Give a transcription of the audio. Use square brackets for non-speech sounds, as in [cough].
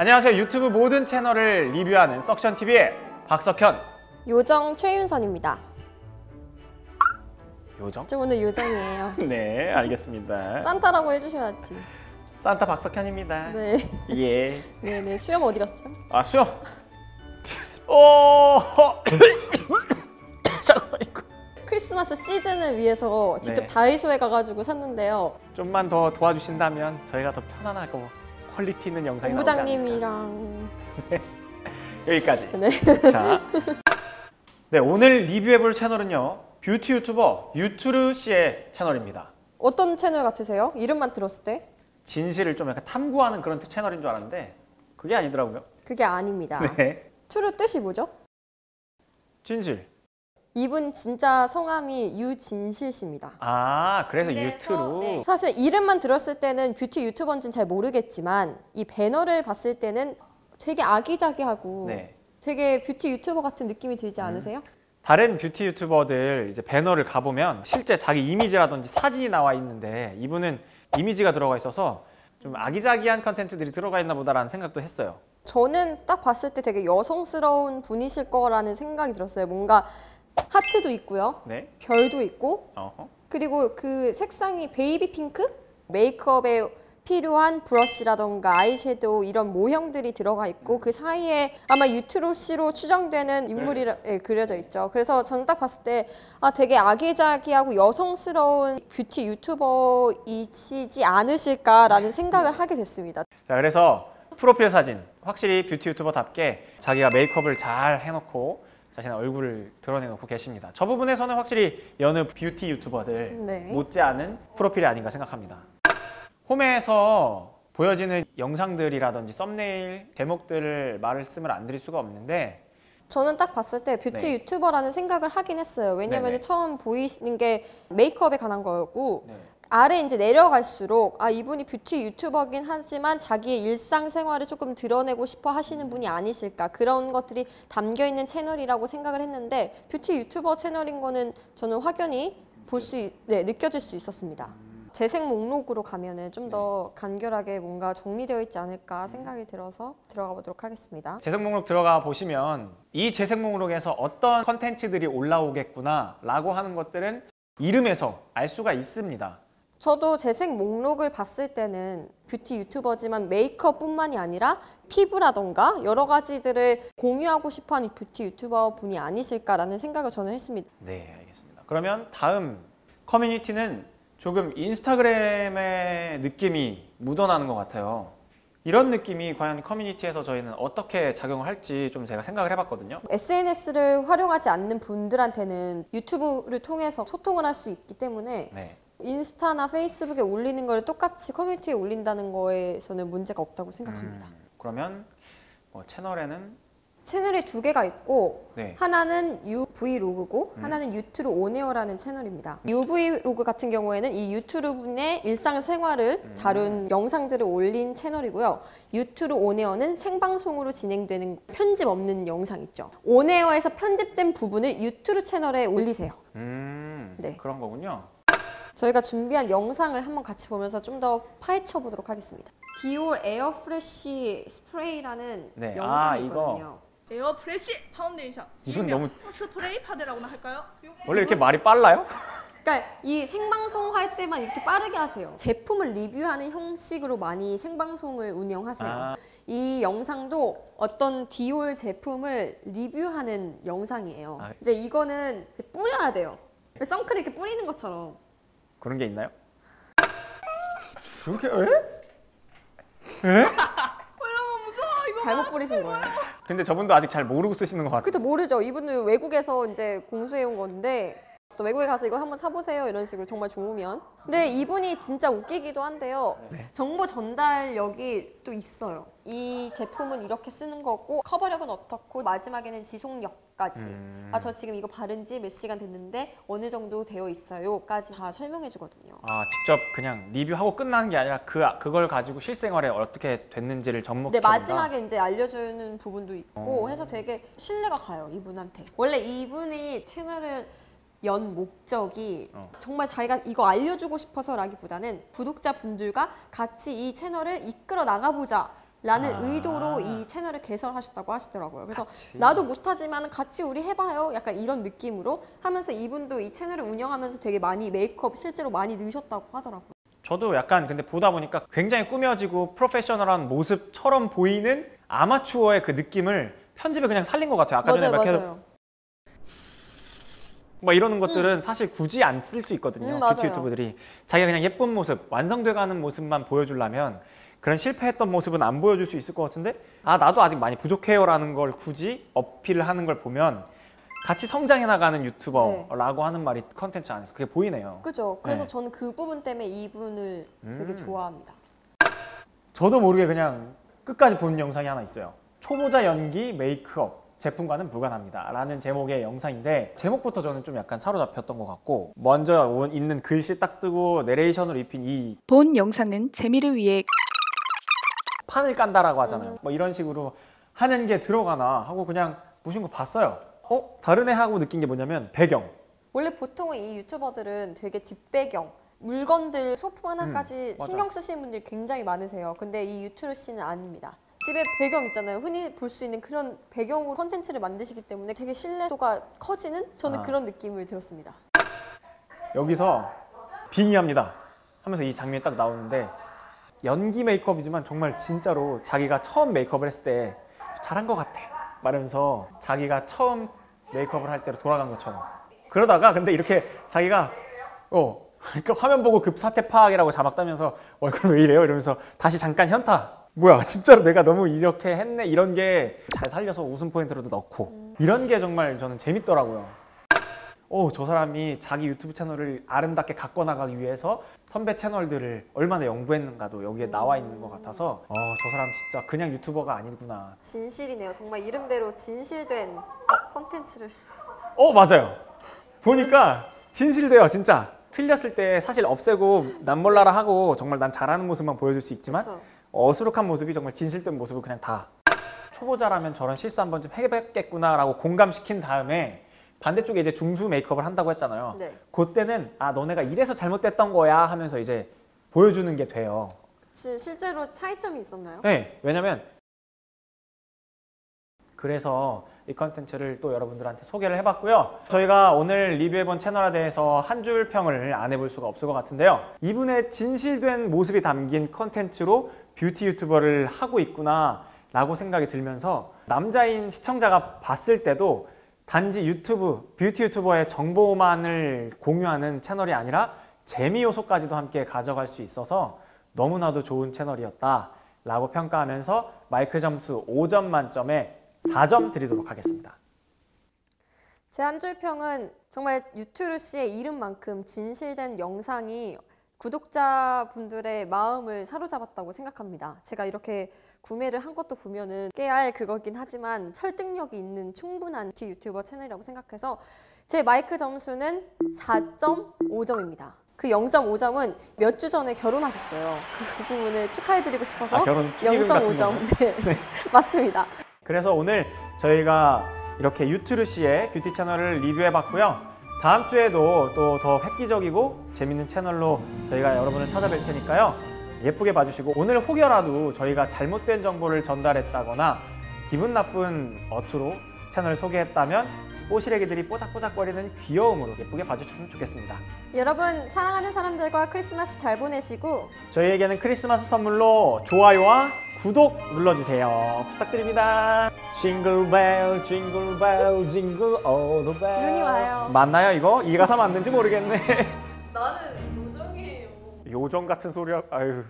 안녕하세요. 유튜브 모든 채널을 리뷰하는 석션TV의 박석현. 요정 최윤선입니다. 요정? 저 오늘 요정이에요. [laughs] 네, 알겠습니다. 산타라고 해주셔야지. 산타 박석현입니다. 네. 예. 네네. 수염 어디 갔죠? 아, 수영. 오! [coughs] 잠깐만, 이거. 크리스마스 시즌을 위해서 직접 네. 다이소에 가가지고 샀는데요. 좀만 더 도와주신다면 저희가 더 편안하고 퀄리티 있는 영상이 나오지 않을까. 본부장님이랑 [laughs] 여기까지. 네. 자, 네 오늘 리뷰해볼 채널은요 뷰티 유튜버 유투르 씨의 채널입니다. 어떤 채널 같으세요? 이름만 들었을 때? 진실을 좀 약간 탐구하는 그런 채널인 줄 알았는데 그게 아니더라고요. 그게 아닙니다. 네, 투르 뜻이 뭐죠? 진실. 이분 진짜 성함이 유진실 씨입니다. 아 그래서 유투로. 네. 사실 이름만 들었을 때는 뷰티 유튜버인지는 잘 모르겠지만 이 배너를 봤을 때는 되게 아기자기하고 네. 되게 뷰티 유튜버 같은 느낌이 들지 않으세요? 다른 뷰티 유튜버들 이제 배너를 가보면 실제 자기 이미지라든지 사진이 나와 있는데 이분은 이미지가 들어가 있어서 좀 아기자기한 컨텐츠들이 들어가 있나 보다라는 생각도 했어요. 저는 딱 봤을 때 되게 여성스러운 분이실 거라는 생각이 들었어요. 뭔가 하트도 있고요. 네. 별도 있고 어허. 그리고 그 색상이 베이비 핑크? 메이크업에 필요한 브러쉬라던가 아이섀도우 이런 모형들이 들어가 있고 그 사이에 아마 유트로 씨로 추정되는 인물이 예, 그려져 있죠. 그래서 저는 딱 봤을 때 아, 되게 아기자기하고 여성스러운 뷰티 유튜버이시지 않으실까라는 생각을 하게 됐습니다. 자 그래서 프로필 사진 확실히 뷰티 유튜버답게 자기가 메이크업을 잘 해놓고 자신의 얼굴을 드러내놓고 계십니다. 저 부분에서는 확실히 여느 뷰티 유튜버들 네. 못지않은 프로필이 아닌가 생각합니다. 홈에서 보여지는 영상들이라든지 썸네일 제목들을 말씀을 안 드릴 수가 없는데 저는 딱 봤을 때 뷰티 네. 유튜버라는 생각을 하긴 했어요. 왜냐면. 처음 보이는 게 메이크업에 관한 거였고 네. 아래 이제 내려갈수록 아 이분이 뷰티 유튜버긴 하지만 자기의 일상생활을 조금 드러내고 싶어 하시는 분이 아니실까 그런 것들이 담겨 있는 채널이라고 생각을 했는데 뷰티 유튜버 채널인 거는 저는 확연히 볼수 네, 느껴질 수 있었습니다. 재생 목록으로 가면은 좀 더 간결하게 뭔가 정리되어 있지 않을까 생각이 들어서 들어가 보도록 하겠습니다. 재생 목록 들어가 보시면 이 재생 목록에서 어떤 컨텐츠들이 올라오겠구나 라고 하는 것들은 이름에서 알 수가 있습니다. 저도 재생 목록을 봤을 때는 뷰티 유튜버지만 메이크업뿐만이 아니라 피부라던가 여러 가지들을 공유하고 싶어하는 뷰티 유튜버 분이 아니실까라는 생각을 저는 했습니다. 네, 알겠습니다. 그러면 다음 커뮤니티는 조금 인스타그램의 느낌이 묻어나는 것 같아요. 이런 느낌이 과연 커뮤니티에서 저희는 어떻게 작용을 할지 좀 제가 생각을 해봤거든요. SNS를 활용하지 않는 분들한테는 유튜브를 통해서 소통을 할 수 있기 때문에 네. 인스타나 페이스북에 올리는 걸 똑같이 커뮤니티에 올린다는 거에서는 문제가 없다고 생각합니다. 음, 그러면 뭐 채널에는 채널이 두 개가 있고 네. 하나는 UV로그고 음. 하나는 유튜브 오네어라는 채널입니다. UV로그 같은 경우에는 이 유튜브의 일상생활을 음. 다룬 영상들을 올린 채널이고요. 유튜브 오네어는 생방송으로 진행되는 편집 없는 영상 있죠. 오네어에서 편집된 부분을 유튜브 채널에 올리세요. 음, 네. 그런 거군요. 저희가 준비한 영상을 한번 같이 보면서 좀 더 파헤쳐 보도록 하겠습니다. 디올 에어프레쉬 스프레이라는 네. 영상이 아, 이거. 있거든요. 에어 프레시 파운데이션 이분 일명 너무- 스프레이 파데라고나 할까요? 원래 이렇게 말이 빨라요? 그러니까 이 생방송 할 때만 이렇게 빠르게 하세요. 제품을 리뷰하는 형식으로 많이 생방송을 운영하세요. 아. 이 영상도 어떤 디올 제품을 리뷰하는 영상이에요. 아. 이제 이거는 뿌려야 돼요. 선크림 이렇게 뿌리는 것처럼. 그런 게 있나요? 그렇게 에? 에? 잘못 뿌리신 거예요. 근데 저분도 아직 잘 모르고 쓰시는 것 같아요. 그죠 모르죠. 이분은 외국에서 이제 공수해 온 건데 또 외국에 가서 이거 한번 사보세요 이런 식으로 정말 좋으면. 근데 이분이 진짜 웃기기도 한데요. 정보 전달력이 또 있어요. 이 제품은 이렇게 쓰는 거고 커버력은 어떻고 마지막에는 지속력 까지. 음. 아저 지금 이거 바른 지 몇 시간 됐는데 어느 정도 되어 있어요 까지 다 설명해 주거든요. 아 직접 그냥 리뷰하고 끝나는 게 아니라 그 그걸 가지고 실생활에 어떻게 됐는지를 접목. 근데 마지막에 이제 알려주는 부분도 있고 어. 해서 되게 신뢰가 가요 이분한테. 원래 이분이 채널을 연 목적이 어. 정말 자기가 이거 알려주고 싶어서라기보다는 구독자분들과 같이 이 채널을 이끌어 나가보자 라는 아. 의도로 이 채널을 개설하셨다고 하시더라고요. 그래서 같이. 나도 못하지만 같이 우리 해봐요. 약간 이런 느낌으로 하면서 이분도 이 채널을 운영하면서 되게 많이 메이크업 실제로 많이 넣으셨다고 하더라고요. 저도 약간 근데 보다 보니까 굉장히 꾸며지고 프로페셔널한 모습처럼 보이는 아마추어의 그 느낌을 편집에 그냥 살린 것 같아요. 아까 전에 맞아요, 막 맞아요. 막 이러는 것들은 사실 굳이 안 쓸 수 있거든요. 음, 뷰티. 유튜브들이 자기가 그냥 예쁜 모습, 완성돼가는 모습만 보여주려면 그런 실패했던 모습은 안 보여줄 수 있을 것 같은데 아 나도 아직 많이 부족해요 라는 걸 굳이 어필을 하는 걸 보면 같이 성장해 나가는 유튜버라고 하는 말이 컨텐츠 안에서 그게 보이네요. 그죠. 그래서 네. 저는 그 부분 때문에 이분을 되게 음. 좋아합니다. 저도 모르게 그냥 끝까지 본 영상이 하나 있어요. 초보자 연기 메이크업 제품과는 무관합니다. 라는 제목의 영상인데 제목부터 저는 좀 약간 사로잡혔던 것 같고 먼저 온- 있는 글씨 딱 뜨고 내레이션으로 입힌 이 본 영상은 재미를 위해 판을 깐다라고 하잖아요. 뭐 이런 식으로 하는 게 들어가나 하고 그냥 보신 거 봤어요. 어? 다른 애 하고 느낀 게 뭐냐면 배경. 원래 보통은 이 유튜버들은 되게 뒷배경, 물건들 소품 하나까지 음. 신경 쓰시는 분들이 굉장히 많으세요. 근데 이 유튜브 씨는 아닙니다. 집에 배경 있잖아요. 흔히 볼 수 있는 그런 배경으로 컨텐츠를 만드시기 때문에 되게 신뢰도가 커지는 저는 아. 그런 느낌을 들었습니다. 여기서 빙의합니다. 하면서 이 장면이 딱 나오는데 연기 메이크업이지만 정말 진짜로 자기가 처음 메이크업을 했을 때 잘한 것 같아. 말하면서 자기가 처음 메이크업을 할 때로 돌아간 것처럼. 그러다가 근데 이렇게 자기가 어 그러니까 화면 보고 급 사태 파악이라고 자막 따면서 얼굴 왜 이래요? 이러면서 다시 잠깐 현타. 뭐야 진짜로 내가 너무 이렇게 했네 이런 게 잘 살려서 웃음 포인트로도 넣고 이런 게 정말 저는 재밌더라고요. 오, 저 사람이 자기 유튜브 채널을 아름답게 갖고 나가기 위해서 선배 채널들을 얼마나 연구했는가도 여기에 나와 있는 것 같아서 어, 저 사람 진짜 그냥 유튜버가 아니구나. 진실이네요. 정말 이름대로 진실된 컨텐츠를. 어, 맞아요. 보니까 진실돼요, 진짜. 틀렸을 때 사실 없애고 남몰라라 하고 정말 난 잘하는 모습만 보여줄 수 있지만 그렇죠. 어수룩한 모습이 정말 진실된 모습을 그냥 다 초보자라면 저런 실수 한 번쯤 해봤겠구나라고 공감시킨 다음에 반대쪽에 이제 중수 메이크업을 한다고 했잖아요. 네. 그때는 아 너네가 이래서 잘못됐던 거야 하면서 이제 보여주는 게 돼요. 시- 실제로 차이점이 있었나요? 네, 왜냐면 그래서 이 컨텐츠를 또 여러분들한테 소개를 해봤고요. 저희가 오늘 리뷰해본 채널에 대해서 한 줄 평을 안 해볼 수가 없을 것 같은데요. 이분의 진실된 모습이 담긴 컨텐츠로 뷰티 유튜버를 하고 있구나 라고 생각이 들면서 남자인 시청자가 봤을 때도 단지 유튜브, 뷰티 유튜버의 정보만을 공유하는 채널이 아니라 재미 요소까지도 함께 가져갈 수 있어서 너무나도 좋은 채널이었다 라고 평가하면서 마이크 점수 5점 만점에 4점 드리도록 하겠습니다. 제 한 줄 평은 정말 유튜브 씨의 이름만큼 진실된 영상이 구독자분들의 마음을 사로잡았다고 생각합니다. 제가 이렇게 구매를 한 것도 보면은 깨알 그거긴 하지만 설득력이 있는 충분한 뷰티 유튜버 채널이라고 생각해서 제 마이크 점수는 4.5점입니다. 그 0.5점은 몇 주 전에 결혼하셨어요. 그 부분을 축하해드리고 싶어서 아, 결혼 축의금 같은 0.5점. 네, [laughs] 맞습니다. 그래서 오늘 저희가 이렇게 유튜브 씨의 뷰티 채널을 리뷰해봤고요. 다음 주에도 또 더 획기적이고 재밌는 채널로 저희가 여러분을 찾아뵐 테니까요. 예쁘게 봐주시고 오늘 혹여라도 저희가 잘못된 정보를 전달했다거나 기분 나쁜 어투로 채널을 소개했다면 꼬시래기들이 뽀짝뽀짝거리는 귀여움으로 예쁘게 봐주셨으면 좋겠습니다. 여러분 사랑하는 사람들과 크리스마스 잘 보내시고 저희에게는 크리스마스 선물로 좋아요와 구독 눌러주세요. 부탁드립니다. 징글벨 징글벨 징글 오더벨 눈이 와요. 맞나요 이거? 이 가사 맞는지 모르겠네. 나는 요정이에요. 요정 같은 소리야. 아유